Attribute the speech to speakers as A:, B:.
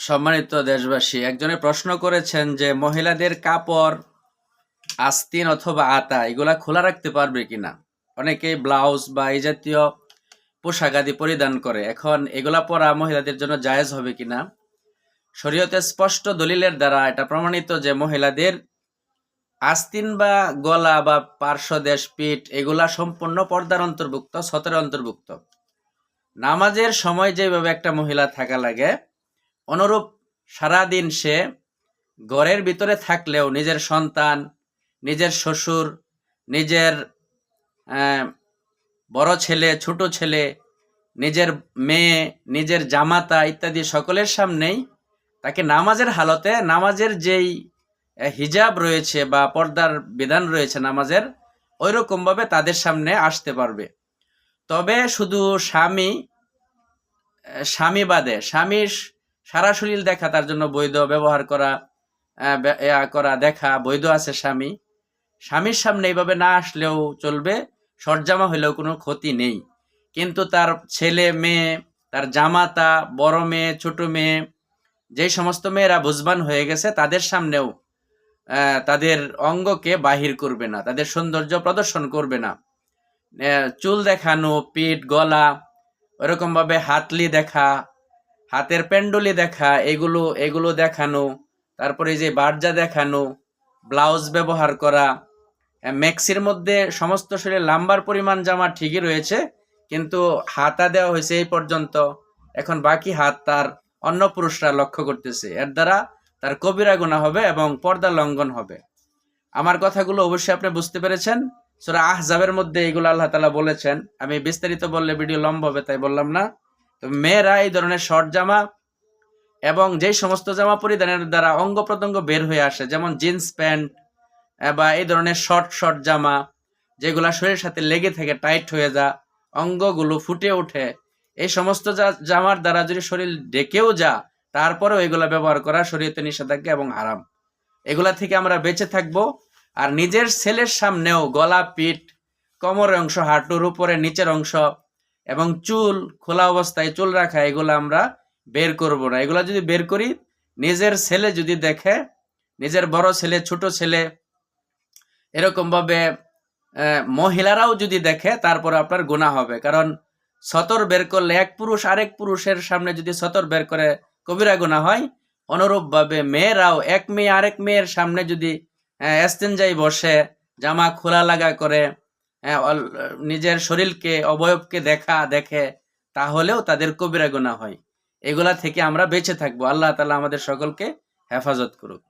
A: সম্মানিত দেশবাসী, একজনে প্রশ্ন করেছেন যে মহিলাদের কাপড়, আস্তিন অথবা আতা, এগুলা খোলা রাখতে পারবে কিনা? অনেকেই ব্লাউজ বা এই জাতীয় পোশাক আদি পরিধান করে। এখন এগুলা পরা মহিলাদের জন্য জায়েজ হবে কিনা? শরীয়তে স্পষ্ট দলিলের দ্বারা এটা প্রমাণিত যে মহিলাদের আস্তিন বা গলা বা পার্শ্বদেশ, পিঠ, এগুলা সম্পূর্ণ পর্দার অন্তর্ভুক্ত সতের অন্তর্ভুক্ত। নামাজের সময় যেভাবে একটা মহিলা থাকা লাগে অনুরূপ সারাদিন সে ঘরের ভিতরে থাকলেও নিজের সন্তান, নিজের শ্বশুর, নিজের বড় ছেলে, ছোট ছেলে, নিজের মেয়ে, নিজের জামাতা ইত্যাদি সকলের সামনেই তাকে নামাজের হালতে, নামাজের যেই হিজাব রয়েছে বা পর্দার বিধান রয়েছে নামাজের ওই রকমভাবে তাদের সামনে আসতে পারবে। তবে শুধু স্বামী স্বামী বাদে, স্বামীর সারা শরীর দেখা, তার জন্য বৈধ ব্যবহার করা করা, দেখা, বৈধ আছে স্বামী। স্বামীর সামনে এইভাবে না আসলেও চলবে, সরজামা হইলেও কোনো ক্ষতি নেই। কিন্তু তার ছেলে, মেয়ে, তার জামাতা, বড় মেয়ে, ছোট মেয়ে যেই সমস্ত মেয়েরা বুঝবান হয়ে গেছে, তাদের সামনেও তাদের অঙ্গকে বাহির করবে না, তাদের সৌন্দর্য প্রদর্শন করবে না। চুল দেখানো, পিঠ, গলা ওরকম ভাবে হাতলি দেখা হাতের পেন্ডুলি দেখা, এগুলো এগুলো দেখানো, তারপরে যে বার্জা দেখানো, ব্লাউজ ব্যবহার করা ম্যাক্সির মধ্যে সমস্ত শরীরে লাম্বার পরিমাণ জামা ঠিকই রয়েছে, কিন্তু হাতা দেওয়া হয়েছে এই পর্যন্ত। এখন বাকি হাত তার অন্য পুরুষরা লক্ষ্য করতেছে। এর দ্বারা তার কবিরা গুণা হবে এবং পর্দা লঙ্ঘন হবে। আমার কথাগুলো অবশ্যই আপনি বুঝতে পেরেছেন। সুরা আহজাবের মধ্যে এগুলো আল্লাহ তালা বলেছেন। আমি বিস্তারিত বললে ভিডিও লম্বা হবে, তাই বললাম না। মেয়েরা এই ধরনের শর্ট জামা এবং যেই সমস্ত জামা পরিধানের দ্বারা অঙ্গ প্রত্যঙ্গ বের হয়ে আসে, যেমন জিন্স প্যান্ট বা এই ধরনের শর্ট শর্ট জামা, যেগুলা শরীরের সাথে লেগে থাকে, টাইট হয়ে যা, অঙ্গগুলো ফুটে ওঠে, এই সমস্ত জামার দ্বারা যদি শরীর ডেকেও যা, তারপরেও এগুলা ব্যবহার করা শরীয়তে নিষেধাজ্ঞা এবং আরাম এগুলা থেকে আমরা বেঁচে থাকব আর নিজের ছেলের সামনেও গলা, পিঠ, কোমরের অংশ, হাঁটুর উপরে, নিচের অংশ এবং চুল, খোলা অবস্থায় চুল রাখা, এগুলো আমরা বের করব না। এগুলো যদি বের করি, নিজের ছেলে যদি দেখে, নিজের বড় ছেলে, ছোট ছেলে এরকম ভাবে মহিলারাও যদি দেখে, তারপর আপনার গুণা হবে। কারণ সতর বের করলে এক পুরুষ আরেক পুরুষের সামনে যদি সতর বের করে, কবিরা গুণা হয়। অনুরূপ ভাবে মেয়েরাও এক মেয়ে আরেক মেয়ের সামনে যদি এস্তেঞ্জাই বসে, জামা খোলা লাগা করে নিজের শরীরকে, অবয়বকে দেখা, দেখে, তাহলেও তাদের কবিরা গুণা হয়। এগুলা থেকে আমরা বেঁচে থাকব। আল্লাহ তালা আমাদের সকলকে হেফাজত করুক।